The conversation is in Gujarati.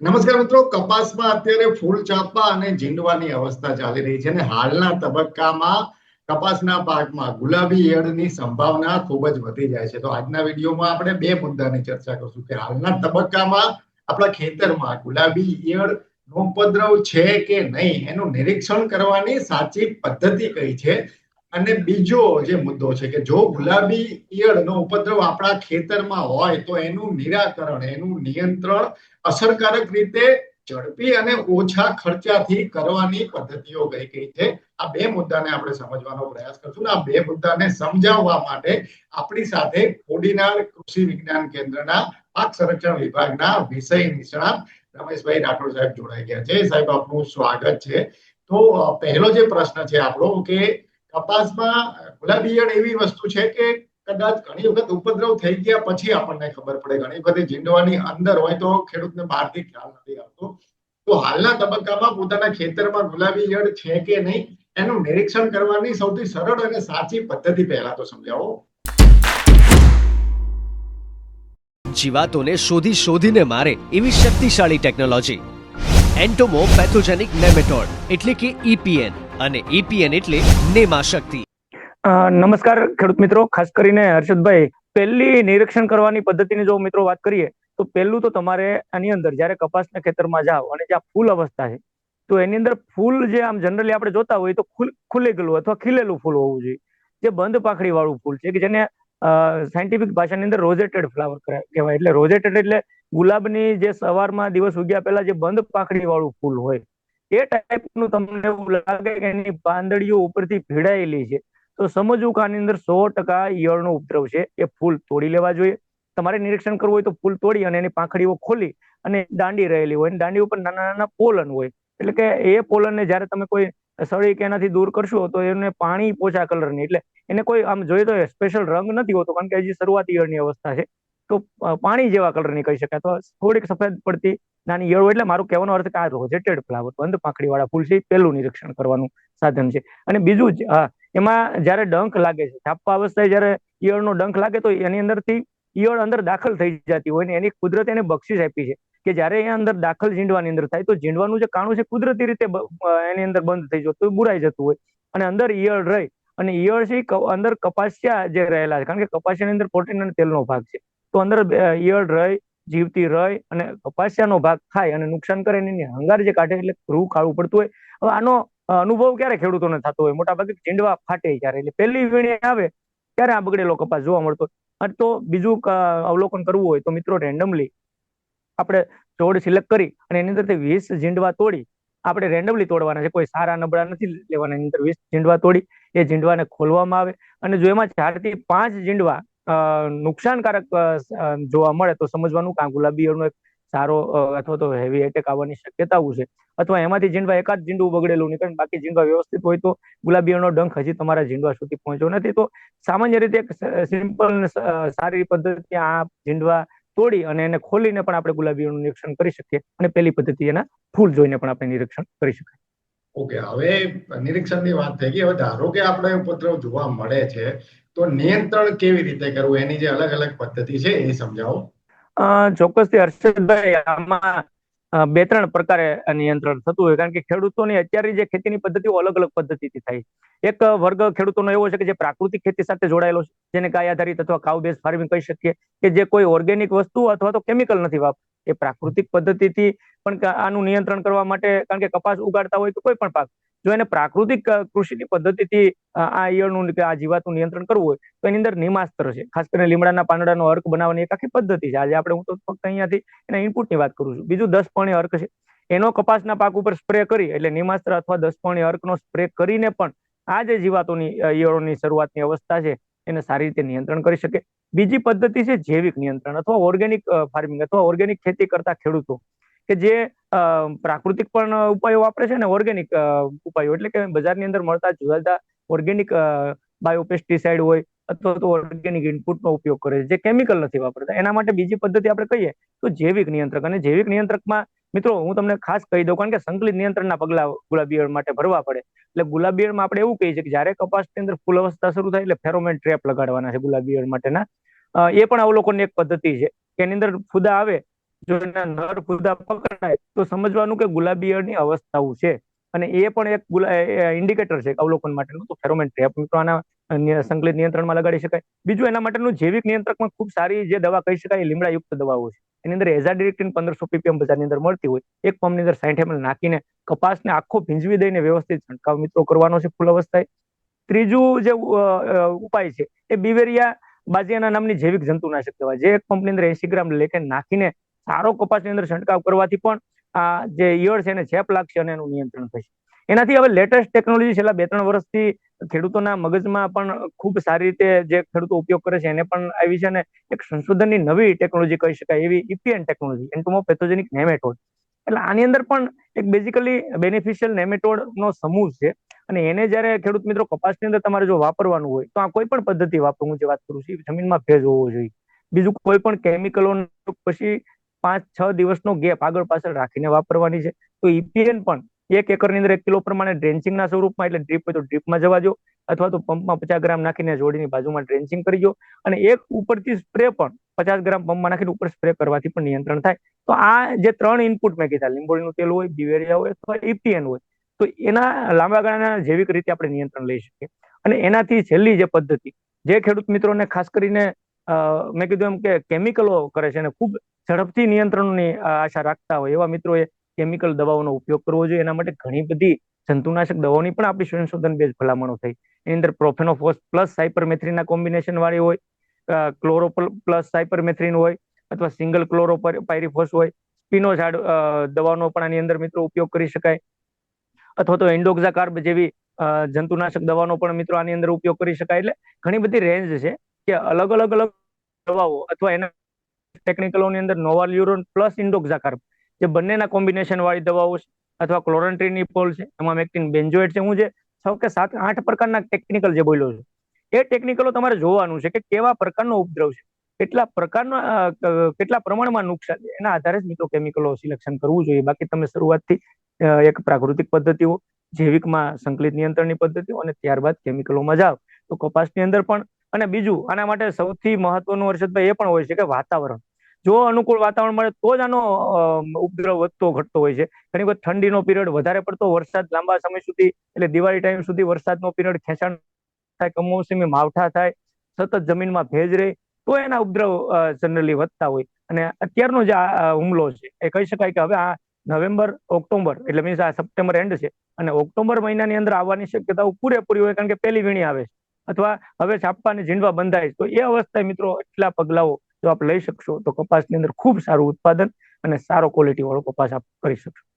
નમસ્કાર મિત્રો, કપાસમાં અત્યારે ફૂલ ચાપવા અને ઝીંડવાની અવસ્થા ચાલી રહી છે અને હાલના તબક્કામાં કપાસના પાકમાં ગુલાબી ઈયળની સંભાવના ખૂબ જ વધી જાય છે. તો આજના વિડીયોમાં આપણે બે મુદ્દાની ચર્ચા કરશું કે હાલના તબક્કામાં આપણા ખેતરમાં ગુલાબી ઈયળ નો ઉપદ્રવ છે કે નહીં? એનું નિરીક્ષણ કરવાની સાચી પદ્ધતિ કઈ છે? અને બીજો જે મુદ્દો છે કે જો ગુલાબી ઈયળનો ઉપદ્રવ આપણા ખેતરમાં હોય તો એનું નિરાકરણ, એનું નિયંત્રણ અસરકારક રીતે ઝડપી અને ઓછા ખર્ચાથી કરવાની પદ્ધતિઓ કઈ કઈ છે? આ બે મુદ્દાને આપણે સમજવાનો પ્રયાસ કરશું આ બે મુદ્દાને સમજાવવા માટે આપણી સાથે કોડીનાર કૃષિ વિજ્ઞાન કેન્દ્રના પાક સંરક્ષણ વિભાગના વિષય નિષ્ણાત રમેશભાઈ રાઠોડ સાહેબ જોડાઈ ગયા છે. સાહેબ, આપનું સ્વાગત છે. તો પહેલો જે પ્રશ્ન છે આપણો કે કપાસમાં ગુલાબી ઈયળ એવી વસ્તુ છે કે કદાચ ઘણી વખત ઉપદ્રવ થઈ ગયા પછી આપણને ખબર પડે. ઘણી વખત ઝીંડવાની અંદર હોય તો ખેડૂતને બહારથી ખ્યાલ નથી આવતો. તો હાલના તબક્કામાં પોતાના ખેતરમાં ગુલાબી ઈયળ છે કે નહીં, એનું નિરીક્ષણ કરવાની સૌથી સરળ અને સાચી પદ્ધતિ પહેલા તો સમજાવો. જીવાતોને શોધી શોધીને મારે એવી શક્તિશાળી ટેકનોલોજી. એન્ટોમો પેથોજેનિક નેમેટોડ એટલે કે ઇપીએન અને ઇપીએન એટલે નેમાશક્તિ નમસ્કાર ખેડૂત મિત્રો. ખાસ કરીને હર્ષદભાઈ, પહેલી નિરીક્ષણ કરવાની પદ્ધતિની જો મિત્રો વાત કરીએ, તો પહેલું તો તમારે આની અંદર જ્યારે કપાસના ખેતરમાં જાઓ અને જ્યાં ફૂલ અવસ્થા છે, તો એની અંદર ફૂલ જે આમ જનરલી આપણે જોતા હોઈએ તો ખુલી ગયેલું અથવા ખીલેલું ફૂલ હોવું જોઈએ. જે બંધ પાખડી વાળું ફૂલ છે, કે જેને સાયન્ટિફિક ભાષાની અંદર રોઝેટેડ ફ્લાવર કહેવાય. એટલે રોઝેટેડ એટલે ગુલાબની જે સવારમાં દિવસ ઉગ્યા પહેલા જે બંધ પાખડી વાળું ફૂલ હોય એ ટાઈપનું તમને એવું લાગે કે એની પાંદડીઓ ઉપરથી ભીડાયેલી છે, તો સમજવું કે આની અંદર સો ટકા ઈયળનો ઉપદ્રવ છે, એ ફૂલ તોડી લેવા જોઈએ. તમારે નિરીક્ષણ કરવું હોય તો ફૂલ તોડી અને એની પાંખડીઓ ખોલી અને દાંડી રહેલી હોય. અને દાંડી ઉપર નાના નાના પોલન હોય. એટલે કે એ પોલનને જ્યારે તમે કોઈ સળી કે એનાથી દૂર કરશો, તો એને પાણી પોચા કલરની. એટલે એને કોઈ આમ જોઈએ તો સ્પેશિયલ રંગ નથી હોતો, કારણ કે હજી શરૂઆતી ઈયળની અવસ્થા છે. તો પાણી જેવા કલરની કહી શકાય. તો થોડીક સફેદ પડતી નાની યળો એટલે મારું કહેવાનો અર્થ કે આ રોજેટેડ ફ્લાવર બંધ પાંખડી વાળા ફૂલ છે પહેલું નિરીક્ષણ કરવાનું સાધન છે. અને બીજું જ એમાં જ્યારે ડંખ લાગે છે છાપવા અવસ્થાએ જ્યારે ઈયળનો ડંખ લાગે તો એની અંદરથી ઈયળ અંદર દાખલ થઈ જતી હોય ને એની કુદરત એને બક્ષિસ આપી છે કે જ્યારે એ અંદર દાખલ ઝીંડવાની અંદર થાય તો ઝીંડવાનું જે કાણું છે, કુદરતી રીતે એની અંદર બંધ થઈ જતું બુરાઈ જતું હોય. અને અંદર ઈયળ રહી અને ઈયળ છે અંદર કપાસિયા જે રહેલા છે, કારણ કે કપાસિયાની અંદર પ્રોટીન અને તેલનો ભાગ છે. તો અંદર ઈયળ રહી, જીવતી રહી અને કપાસિયાનો ભાગ થાય અને નુકસાન કરે એની હંગાર જે કાઢે એટલે રૂ કાળું પડતું હોય. હવે આનો અનુભવ ક્યારે ખેડૂતોને થતો હોય? મોટા ભાગે ચીંડવા ફાટે ક્યારે? એટલે પહેલી વીણી આવે ત્યારે આ બગડેલો કપાસ જોવા મળતો અને તો બીજું અવલોકન કરવું હોય તો મિત્રો રેન્ડમલી આપણે જોડ સિલેક્ટ કરી અને એની અંદરથી વીસ ઝીંડવા તોડી આપણે રેન્ડમલી તોડવાના છે. કોઈ સારા નબળા નથી લેવાના. એની અંદર વીસ ઝીંડવા તોડી એ ઝીંડવાને ખોલવામાં આવે અને જો એમાં ચારથી પાંચ ઝીંડવા નુકસાનકારક જોવા મળે તો સમજવાનું કે આ ગુલાબી એક સારો અથવા તો હેવી એટેક આવવાની શક્યતાઓ છે. અથવા એમાંથી જીંડવા એકાદ જીંડું બગડેલું નીકળે બાકી જીંડવા વ્યવસ્થિત હોય તો ગુલાબી ઈયળનો ડંખ હજી તમારા ઝીંડવા સુધી પહોંચ્યો નથી. તો સામાન્ય રીતે એક સિમ્પલ સારી પદ્ધતિ આ ઝીંડવા તોડી અને એને ખોલીને પણ આપણે ગુલાબી ઈયળનું નિરીક્ષણ કરી શકીએ અને પેલી પદ્ધતિ એના ફૂલ જોઈને પણ આપણે નિરીક્ષણ કરી શકાય. ઓકે, હવે નિરીક્ષણની વાત થઈ ગઈ. હવે ધારો કે આપણે ઉપદ્રવ જોવા મળે છે, તો નિયંત્રણ કેવી રીતે કરવું? એની જે અલગ અલગ પદ્ધતિ છે, એ સમજાવો. ચોક્કસથી હર્ષદભાઈ, આમાં બે ત્રણ પ્રકારે નિયંત્રણ થતું હોય. કારણ કે ખેડૂતોની અત્યારે જે ખેતીની પદ્ધતિઓ અલગ અલગ પદ્ધતિથી થાય એક વર્ગ ખેડૂતોનો એવો છે કે જે પ્રાકૃતિક ખેતી સાથે જોડાયેલો છે, જેને ગાય આધારિત અથવા કાઉ બેઝ ફાર્મિંગ કહી શકીએ કે જે કોઈ ઓર્ગેનિક વસ્તુ અથવા તો કેમિકલ નથી વાપરતું. એ પ્રાકૃતિક પદ્ધતિથી પણ આનું નિયંત્રણ કરવા માટે, કારણ કે કપાસ ઉગાડતા હોય કે કોઈ પણ પાક. જો એને પ્રાકૃતિક કૃષિની પદ્ધતિથી આ ઈયળનું કે આ જીવાતનું નિયંત્રણ કરવું હોય, તો એની અંદર નિમાસ્ત્ર છે. ખાસ કરીને લીમડાના પાંદડાનો અર્ક બનાવવાની એક આખી પદ્ધતિ છે. આજે આપણે હું તો ફક્ત અહીંયાથી એના ઇનપુટની વાત કરું છું. બીજું દસ પાણી અર્ક છે. એનો કપાસના પાક ઉપર સ્પ્રે કરી, એટલે નિમાસ્ત્ર અથવા દસ પાણી અર્કનો સ્પ્રે કરીને પણ આ જે જીવાતોની ઈયળોની શરૂઆતની અવસ્થા છે, એને સારી રીતે નિયંત્રણ કરી શકે. બીજી પદ્ધતિ છે જૈવિક નિયંત્રણ અથવા ઓર્ગેનિક ફાર્મિંગ અથવા ઓર્ગેનિક ખેતી કરતા ખેડૂતો. કે જે પ્રાકૃતિક પણ ઉપાયો વાપરે છે ને ઓર્ગેનિક ઉપાયો. એટલે કે બજારની અંદર મળતા જુદા જુદા ઓર્ગેનિક બાયોપેસ્ટિસાઇડ હોય અથવા તો ઓર્ગેનિક ઇનપુટનો ઉપયોગ કરે છે, જે કેમિકલ નથી વાપરતા. એના માટે બીજી પદ્ધતિ આપણે કહીએ તો જૈવિક નિયંત્રક. અને જૈવિક નિયંત્રકમાં, મિત્રો, હું તમને ખાસ કહી દઉં કારણ કે સંકલિત નિયંત્રણના પગલા ગુલાબી માટે ભરવા પડે. એટલે ગુલાબી ઈયળમાં આપણે એવું કહીએ છીએ કે જ્યારે કપાસની અંદર ફૂલ અવસ્થા શરૂ થાય એટલે ફેરોમેન ટ્રેપ લગાડવાના છે ગુલાબી ઈયળ માટેના. એ પણ અવલોકનની એક પદ્ધતિ છે. કે એની અંદર ફુદા આવે જો એના નર ફૂદા પકડાય, તો સમજવાનું કે ગુલાબી ઈયળની અવસ્થાઓ છે. અને એ પણ એક ઇન્ડિકેટર છે અવલોકન માટેનું, તો ફેરોમેન ટ્રેપ મિત્રો આના સંકલિત નિયંત્રણમાં લગાડી શકાય. બીજું એના માટેનું જૈવિક નિયંત્રકમાં ખૂબ સારી જે દવા કહી શકાય, એ લીમડાયુક્ત દવાઓ છે. એની અંદર એઝાડિરેક્ટિન પંદરસો પીપીએમ બજારની અંદર મળતી હોય, એક પંપની અંદર સાઠ એમએલ નાખીને કપાસને આખો ભીંજવી દઈને વ્યવસ્થિત છંટકાવ મિત્રો કરવાનો છે ફૂલ અવસ્થાએ. ત્રીજું જે ઉપાય છે, એ બિવેરિયા બાજિયાના નામની જૈવિક જંતુનાશક દવા જે એક પંપની અંદર એસી ગ્રામ લેખે નાખીને સારો કપાસની અંદર છંટકાવ કરવાથી પણ આ જે ઈયળ છે એને ચેપ લાગશે અને એનું નિયંત્રણ થશે. એનાથી હવે લેટેસ્ટ ટેકનોલોજી છેલ્લા બે ત્રણ વર્ષથી ખેડૂતોના મગજમાં પણ ખૂબ સારી રીતે જે ખેડૂતો ઉપયોગ કરે છે એને પણ આવી છે અને એક સંશોધનની નવી ટેકનોલોજી કહી શકાય એવી ઇપીએન ટેકનોલોજી એન્ટોમોપેથોજેનિક નેમેટોડ એટલે આની અંદર પણ એક બેઝિકલી બેનિફિશિયલ નેમેટોડ નો સમૂહ છે અને એને જ્યારે ખેડૂત મિત્રો કપાસની અંદર તમારે જો વાપરવાનું હોય તો આ કોઈ પણ પદ્ધતિ વાપરું જે વાત કરું છું જમીનમાં ભેજ હોવો જોઈએ. બીજું કોઈ પણ કેમિકલો પછી પાંચ, છ દિવસનો ગેપ આગળ પાછળ રાખીને વાપરવાની છે. તો ઈપીએન પણ એક એકરની અંદર એક કિલો પ્રમાણે ડ્રેન્ચિંગના સ્વરૂપમાં, એટલે ડ્રીપ હોય તો ડ્રીપમાં જવા દો, અથવા તો પંપમાં પચાસ ગ્રામ નાખીને જોડીની બાજુમાં ડ્રેન્ચિંગ કરી દો. અને એક ઉપરથી સ્પ્રે પણ પચાસ ગ્રામ પંપમાં નાખીને ઉપર સ્પ્રે કરવાથી પણ નિયંત્રણ થાય. તો આ જે ત્રણ ઇનપુટ મેં કીધા, લીંબોળીનું તેલ હોય બિવેરિયા હોય, અથવા ઈપીએન હોય, તો એના લાંબા ગાળાના જૈવિક રીતે આપણે નિયંત્રણ લઈ શકીએ. અને એનાથી છેલ્લી જે પદ્ધતિ, જે ખેડૂત મિત્રોને ખાસ કરીને મેં કીધું એમ કે કેમિકલો કરે છે અને ખૂબ ઝડપથી નિયંત્રણની આશા રાખતા હોય એવા મિત્રોએ કેમિકલ દવાઓનો ઉપયોગ કરવો જોઈએ. એના માટે ઘણી બધી જંતુનાશક દવાઓની પણ આપણી સંશોધન બેઝ ભલામણો થઈ. એની અંદર પ્રોફેનોફોસ પ્લસ સાયપરમેથ્રીનના કોમ્બિનેશન વાળી હોય ક્લોરોપલ પ્લસ સાયપરમેથ્રીન હોય અથવા સિંગલ ક્લોરોપાયરીફોસ હોય સ્પિનોઝાડ દવાનો પણ આની અંદર મિત્રો ઉપયોગ કરી શકાય. અથવા તો એન્ડોક્ઝાકાર્બ જેવી જંતુનાશક દવાનો પણ મિત્રો આની અંદર ઉપયોગ કરી શકાય. એટલે ઘણી બધી રેન્જ છે કે અલગ અલગ અલગ દવાઓ અથવા એના ટેકનિકલોની અંદર નોવાલ્યુરોન પ્લસ ઇન્ડોક્ઝાકાર્બ, જે બંનેના કોમ્બિનેશન વાળી દવાઓ છે અથવા ક્લોરન્ટ્રીનિપોલ છે, એમાં મેક્ટિન બેન્જોએટ છે, હું જે છ કે સાત આઠ પ્રકારના ટેકનિકલ જે બોલ્યો છું, એ ટેકનિકલો તમારે જોવાનું છે કે કેવા પ્રકારનો ઉપદ્રવ છે, કેટલા પ્રકારના કેટલા પ્રમાણમાં નુકસાન છે, એના આધારે જ મિત્રો કેમિકલો સિલેક્શન કરવું જોઈએ. બાકી તમે શરૂઆતથી એક પ્રાકૃતિક પદ્ધતિઓ, જૈવિકમાં સંકલિત નિયંત્રણની પદ્ધતિઓ અને ત્યારબાદ કેમિકલોમાં જાઓ. તો કપાસની અંદર પણ અને બીજું, આના માટે સૌથી મહત્વનું હર્ષદભાઈ એ પણ હોય છે કે વાતાવરણ. જો અનુકૂળ વાતાવરણ મળે તો જ આનો ઉપદ્રવ વધતો ઘટતો હોય છે. ઘણી વખત ઠંડીનો પિરિયડ વધારે પડતો વરસાદ લાંબા સમય સુધી, એટલે દિવાળી ટાઈમ સુધી વરસાદનો પિરિયડ ખેંચાણ થાય, કમોસમી માવઠા થાય, સતત જમીનમાં ભેજ રહે, તો એના ઉપદ્રવ જનરલી વધતા હોય. અને અત્યારનો જે આ હુમલો છે, એ કહી શકાય કે હવે આ નવેમ્બર, ઓક્ટોબર, એટલે મીન્સ આ સપ્ટેમ્બર એન્ડ છે. અને ઓક્ટોબર મહિનાની અંદર આવવાની શક્યતાઓ પૂરેપૂરી હોય કારણ કે પહેલી વીણી આવે છે. અથવા હવે છાપવાની ઝીંડવા બંધાય તો એ અવસ્થાએ મિત્રો એટલા પગલાઓ જો આપ લઈ શકશો તો કપાસની અંદર ખૂબ સારું ઉત્પાદન અને સારો ક્વોલિટી વાળો કપાસ આપ કરી શકશો.